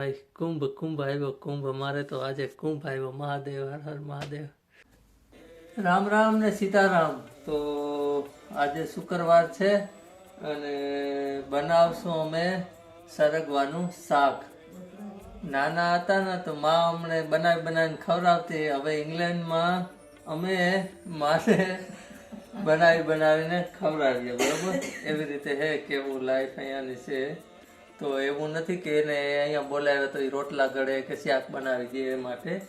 ભાઈ, કુંભ કુંભ આવ્યો, કુંભ મારે તો આજે કુંભ આવ્યો. મહાદેવ, હર હર મહાદેવ. રામ રામ ને સીતારામ. તો આજે શુક્રવાર છે અને બનાવશું અમે સરગવાનું શાક. નાના હતા ને તો માં અમને બનાવી બનાવીને ખવડાવતી. હવે ઇંગ્લેન્ડમાં અમે માને બનાવી બનાવીને ખવડાવીએ, બરોબર? એવી રીતે હે કેવું લાઈફ અહીંયાની છે. તો એવું નથી કે એને અહીંયા બોલાવે તો એ રોટલા ગળે કે શાક બનાવી દે એ માટે.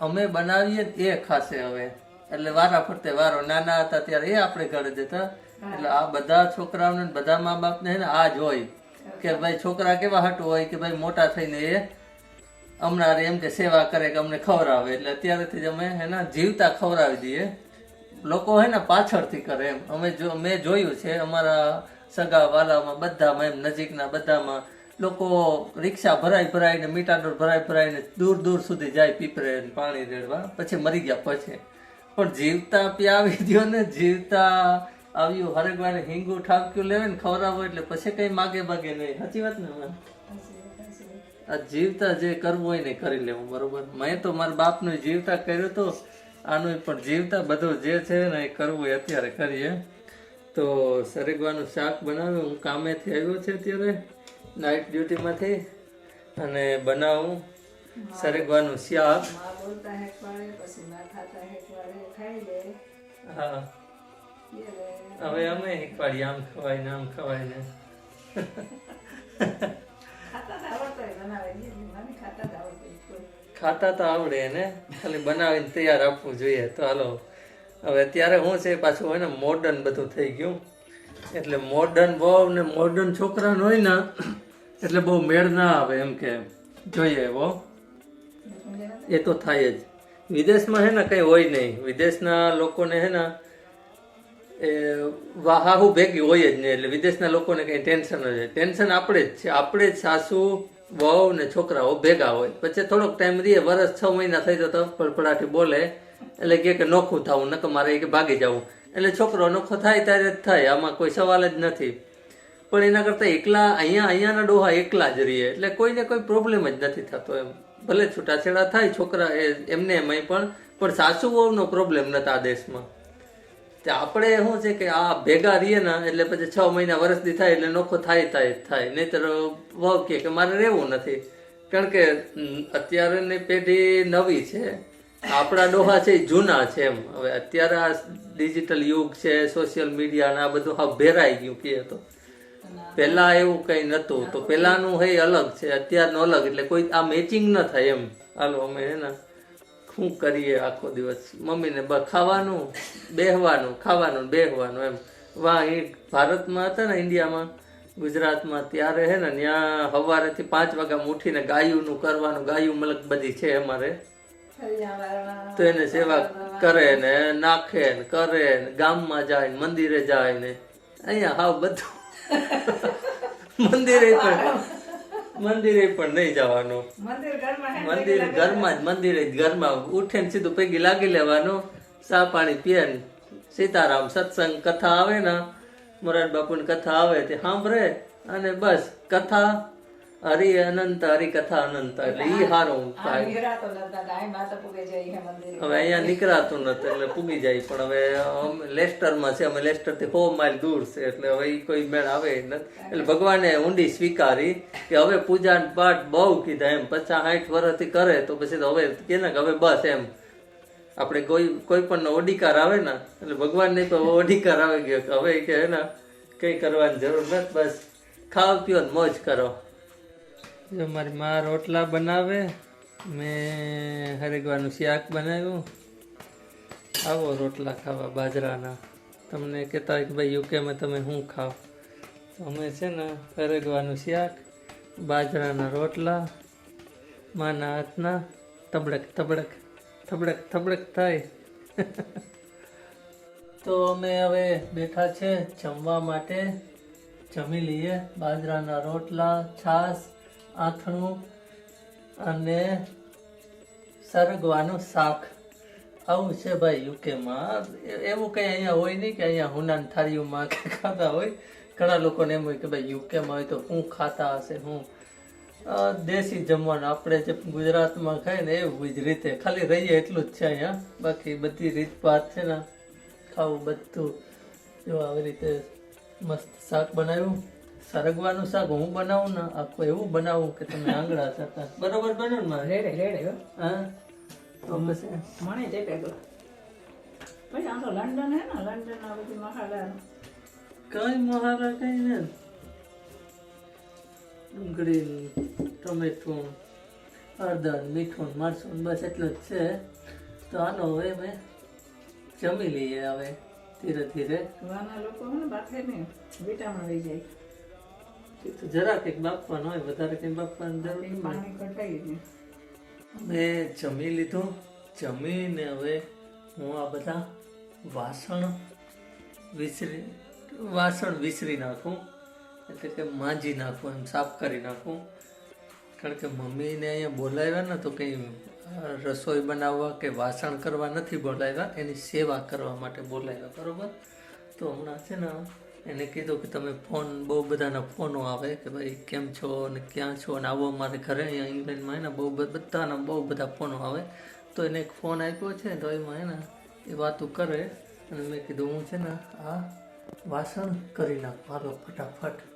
અમે બનાવીએ એ ખાશે હવે. એટલે વારા ફરતે વારો. નાના હતા ત્યારે એ આપણે ઘરે દેતા. એટલે આ બધા છોકરાઓને બધા મા બાપને આ જ હોય. કે ભાઈ છોકરા કેવા હટું હોય કે ભાઈ મોટા થઈને એ હમણાં એમ કે સેવા કરે કે અમને ખવડાવે. એટલે અત્યારેથી જ અમે એના જીવતા ખવડાવી દઈએ. લોકો હે ને પાછળથી કરે એમ. અમે જો, મેં જોયું છે અમારા સગા વાલામાં બધામાં એમ નજીકના બધામાં લોકો રિક્ષા ભરાઈ ભરાઈને મીટાડોર ભરાઈ ભરાઈને દૂર દૂર સુધી જાય પીપરે પાણી રેડવા. પછી મરી ગયા પછી. પણ જીવતા પ્યાવી દ્યો ને, જીવતા આવ્યું. હરેકવારે હિંગુ ઠાક્યું લેવે ને ખવડાવો એટલે પછી કઈ માગે માગે નહીં. સાચી વાત ને આ જીવતા જે કરવું હોય ને કરી લેવું, બરોબર? મેં તો મારા બાપનું જીવતા કર્યું તો, આનું પણ જીવતા બધું જે છે ને એ કરવું અત્યારે કરીએ. તો સરગવાનું શાક બનાવ્યું. હું કામેથી આવ્યો છે અત્યારે નાઇટ ડ્યુટીમાંથી અને બનાવું સરગવાનું શાક. હા. હવે અમે શીખવાડીએ આમ ખવાય ને આમ ખવાય ને. ખાતા તો આવડે ને. ખાલી બનાવીને તૈયાર આપવું જોઈએ. તો હાલો હવે અત્યારે શું છે પાછું હોય ને મોડર્ન બધું થઈ ગયું. એટલે મોડર્ન બહુ ને મોડર્ન છોકરા હોય ને, એટલે બહુ મેળ ના આવે એમ કે જોઈએ એવો. એ તો થાય જ. વિદેશમાં હે ને કંઈ હોય નહીં. વિદેશના લોકોને હે ને એ વાહાહુ ભેગી હોય જ નહીં. એટલે વિદેશના લોકોને કંઈ ટેન્શન જ ટેન્શન આપણે જ છે. આપણે જ સાસુ વહુ ને છોકરાઓ ભેગા હોય. પછી થોડોક ટાઈમ રહીએ. વરસ છ મહિના થઈ તો પડપડાટી બોલે એટલે કે કે નોખું થવું, નકર મારે કે ભાગી જવું. એટલે છોકરો નોખો થાય ત્યારે જ થાય, આમાં કોઈ સવાલ જ નથી. પણ એના કરતાં એકલા, અહીંયા, અહીંયાના ડોહા એકલા જ રહીએ. એટલે કોઈને કોઈ પ્રોબ્લેમ જ નથી થતો એમ. ભલે છૂટાછેડા થાય છોકરા એમને એમાંય પણ પણ સાસુ વહુનો પ્રોબ્લેમ નતા આ દેશમાં. તે આપણે શું છે કે આ ભેગા રહીએ ને, એટલે પછી છ મહિના વર્ષથી થાય, એટલે નોખો થાય થાય થાય. નહીતર કહે કે મારે રહેવું નથી. કારણ કે અત્યારેની પેઢી નવી છે. આપણા ડોહા છે જૂના છે એમ. હવે અત્યારે આ ડિજિટલ યુગ છે, સોશિયલ મીડિયા આ બધું હા ભેરાઈ ગયું કે તો. પહેલા એવું કઈ નતું. તો પહેલાનું હે અલગ છે, અત્યારનું અલગ. એટલે કોઈ આ મેચિંગ ન થાય એમ. હાલો, અમે હે ને શું કરીએ આખો દિવસ? મમ્મીને બ, ખાવાનું, બેહવાનું ખાવાનું, બેહવાનું એમ. વાહ, એ ભારતમાં હતા ને ઇન્ડિયામાં, ગુજરાતમાં, ત્યારે હે ને ત્યાં સવારેથી પાંચ વાગ્યા ઉઠીને ગાયુંનું કરવાનું, ગાયું મલક બધી છે અમારે. તો એને સેવા કરે ને નાખે ને કરે ને ગામમાં જાય ને મંદિરે જાય ને અહીંયા હાવ બધું. મંદિરે પણ મંદિરે પણ નહીં જવાનું. મંદિર ઘરમાં જ મંદિરે ઘરમાં ઉઠે ને સીધું પૈકી લાગી લેવાનું ચા પાણી પીએ ને સીતારામ સત્સંગ કથા આવે ને મોરાર બાપુની કથા આવે તે સાંભળે અને બસ કથા હરિ અનંત હરિ કથા અનંત એટલે ઈ હારો થાય. હવે અહીંયા નીકળાતું નથી એટલે પૂગી જાય. પણ હવે અમે લેસ્ટરમાં છે અમે લેસ્ટરથી સો માઇલ દૂર છે એટલે હવે ઈ કોઈ મેળ આવે નથી. એટલે ભગવાને ઊંડી સ્વીકારી કે હવે પૂજા પાઠ બહુ કીધા એમ. પચાસ સાઠ વર્ષથી કરે તો પછી તો હવે કે ને કે હવે બસ એમ. આપણે કોઈ કોઈ પણ ઓડિકાર આવે ને એટલે ભગવાનને તો ઓડિકાર આવે ગયો કે હવે કે હે ને કંઈ કરવાની જરૂર નથી બસ ખાવ પીઓ ને મોજ કરો. જો મારી મા રોટલા બનાવે, મેં હરેગવાનું શાક બનાવ્યું. આવો રોટલા ખાવા બાજરાના. તમને કહેતા કે ભાઈ યુકેમાં તમે શું તો અમે છે ને હરેગવાનું શાક, બાજરાના રોટલા, માના હાથના, તબડક તબડક થબડક થબડક થાય. તો અમે હવે બેઠા છે જમવા માટે. જમી લઈએ બાજરાના રોટલા, છાશ આથણું અને સરગવાનું શાક. આવું છે ભાઈ યુકેમાં. એવું કંઈ અહીંયા હોય નહીં કે અહીંયા હુનાન થાળીઓમાં ખાતા હોય. ઘણા લોકોને એમ હોય કે ભાઈ યુકેમાં હોય તો હું ખાતા હશે, હું. દેશી જમવાનું આપણે જે ગુજરાતમાં ખાય ને એવું જ રીતે. ખાલી રહીએ એટલું જ છે અહીંયા. બાકી બધી રીતભાત છે ને, ખાવું બધું. જો આવી રીતે મસ્ત શાક બનાવ્યું. સરગવાનું શાક હું બનાવું ને આખું એવું બનાવું કે તમે આંગળા થતા. બરોબર બન્યો ને મારે? રેડે રેડે હા. તો પછી મને તે પેગો પછી આ તો લંડન હે ને લંડન આ બધી મહારા કઈ મહારા કઈ ને. ડુંગળી ટમેટું હળદર મીઠું મરચું બસ એટલું જ છે. તો આનો હવે મેં જમી લઈએ હવે ધીરે ધીરે. વાના લોકો ને બાફે ને વિટામિન લઈ જાય. એ તો જરા કંઈક બાફવાનું હોય વધારે કંઈક બાફવાની જરૂર નહીં પાણી કટાઈ મેં જમી લીધું. જમીને હવે હું આ બધા વાસણ વિસરી વાસણ વિસરી નાખું. એટલે કે માંજી નાખું એમ સાફ કરી નાખું. કારણ કે મમ્મીને અહીંયા બોલાવ્યા ને તો કંઈ રસોઈ બનાવવા કે વાસણ કરવા નથી બોલાવ્યા એની સેવા કરવા માટે બોલાવ્યા બરાબર? તો હમણાં છે ને એને કીધું કે તમે ફોન, બહુ બધાના ફોનો આવે કે ભાઈ કેમ છો અને ક્યાં છો અને આવો અમારે ઘરે અહીંયા ઇંગ્લેન્ડમાં એને બહુ બધાના બહુ બધા ફોનો આવે. તો એને એક ફોન આપ્યો છે તો એમાં એને એ વાતું કરે અને મેં કીધું હું છે ને આ વાસણ કરી નાખું. હાલો, ફટાફટ.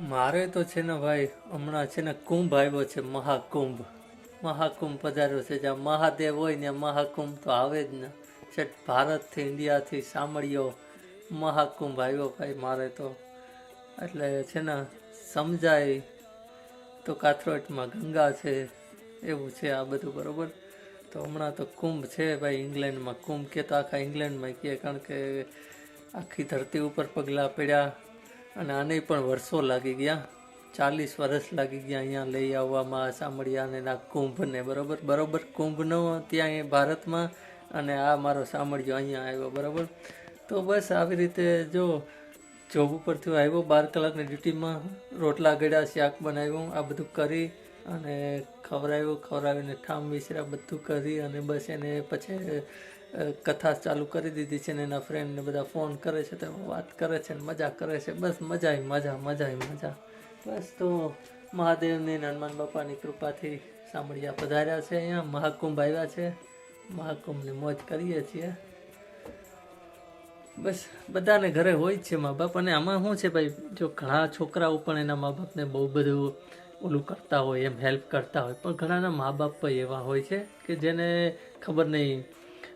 મારે તો છે ને ભાઈ, હમણાં છે ને કુંભ આવ્યો છે, મહાકુંભ. મહાકુંભ પધાર્યો છે, જ્યાં મહાદેવ હોય ને મહાકુંભ તો આવે જ ને. છેક ભારતથી, ઇન્ડિયાથી સાંભળ્યો મહાકુંભ આવ્યો ભાઈ મારે તો. એટલે છે ને સમજાય તો કાથરોટમાં ગંગા છે, એવું છે આ બધું, બરાબર? તો હમણાં તો કુંભ છે ભાઈ ઇંગ્લેન્ડમાં. કુંભ કે તો આખા ઇંગ્લેન્ડમાં કહે કારણ કે આખી ધરતી ઉપર પગલાં પડ્યા. અને આને પણ વર્ષો લાગી ગયા. ચાલીસ વર્ષ લાગી ગયા અહીંયા લઈ આવવામાં સામળિયાને ના કુંભને. બરાબર? બરાબર કુંભનો ત્યાં એ ભારતમાં અને આ મારો સામળિયો અહીંયા આવ્યો, બરાબર? તો બસ આવી રીતે જો જોબ ઉપરથી આવ્યો, બાર કલાકની ડ્યુટીમાં રોટલા ગળ્યા, શાક બનાવ્યું, આ બધું કરી અને ખવડાવ્યું, ખવડાવીને ઠામ વિસરા બધું કરી અને બસ એને પછી કથા ચાલુ કરી દીધી છે ને એના ફ્રેન્ડને બધા ફોન કરે છે, તો વાત કરે છે ને મજા કરે છે. બસ મજા મજા મજા મજા. બસ તો મહાદેવની હનુમાન બાપાની કૃપાથી સાંભળ્યા પધાર્યા છે અહીંયા. મહાકુંભ આવ્યા છે. મહાકુંભની મોજ કરીએ છીએ. બસ બધાને ઘરે હોય જ છે મા બાપ. અને આમાં શું છે ભાઈ? જો ઘણા છોકરાઓ પણ એના મા બાપને બહુ બધું ઓલું કરતા હોય, એમ હેલ્પ કરતા હોય. પણ ઘણાના મા બાપ પણ એવા હોય છે કે જેને ખબર નહીં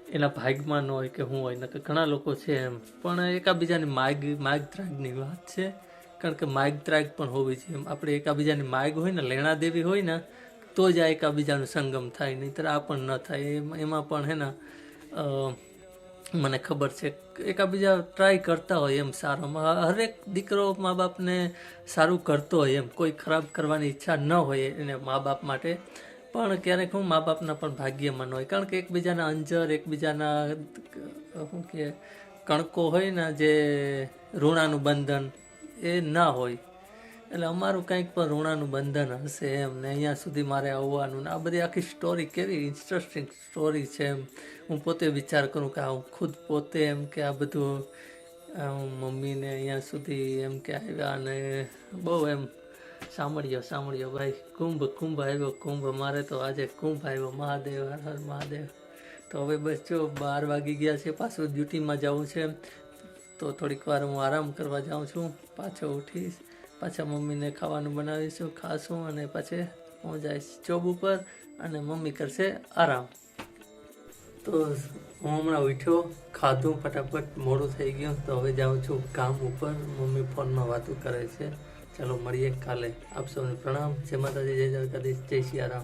એના ભાગમાં ન હોય કે શું હોય, નકર ઘણા લોકો છે એમ. પણ એકાબીજાની માગ માગ ત્રાગની વાત છે. કારણ કે માગ ત્રાગ પણ હોવી જોઈએ. આપણે એકાબીજાની માગ હોય ને, લેણા દેવી હોય ને, તો જ આ એકાબીજાનું સંગમ થાય. નહીંતર આ પણ ન થાય. એમાં પણ હે ને મને ખબર છે એકાબીજા ટ્રાય કરતા હોય એમ સારામાં હરેક દીકરો મા બાપને સારું કરતો હોય એમ. કોઈ ખરાબ કરવાની ઈચ્છા ન હોય એને મા બાપ માટે. પણ ક્યારેક હું મા બાપના પણ ભાગ્યમાં હોય. કારણ કે એકબીજાના અંજર, એકબીજાના શું કે, કણકો હોય ને, જે ઋણાનું બંધન એ ના હોય. એટલે અમારું કંઈક પણ ઋણાનું બંધન હશે એમ ને અહીંયા સુધી મારે આવવાનું ને આ બધી આખી સ્ટોરી કેવી ઇન્ટરેસ્ટિંગ સ્ટોરી છે એમ. હું પોતે વિચાર કરું કે હું ખુદ પોતે એમ કે આ બધું મમ્મીને અહીંયા સુધી એમ કે આવ્યા અને બહુ એમ સાંભળ્યો સાંભળ્યો ભાઈ. કુંભ કુંભ આવ્યો, કુંભ. મારે તો આજે કુંભ આવ્યો. મહાદેવ, હર હર મહાદેવ. તો હવે બસ જો બાર વાગી ગયા છે, પાછું ડ્યુટીમાં જવું છે. તો થોડીક વાર હું આરામ કરવા જાઉં છું. પાછો ઉઠીશ, પાછા મમ્મીને ખાવાનું બનાવીશું, ખાશું અને પછી હું જઈશ જોબ ઉપર અને મમ્મી કરશે આરામ. તો હું હમણાં ઉઠ્યો, ખાધું, ફટાફટ મોડું થઈ ગયું. તો હવે જાઉં છું કામ ઉપર. મમ્મી ફોનમાં વાતો કરે છે. ચાલો મળીએ કાલે. આપ સૌને પ્રણામ. જય માતાજી જય દ્વારકાધીશ જય સિયારામ.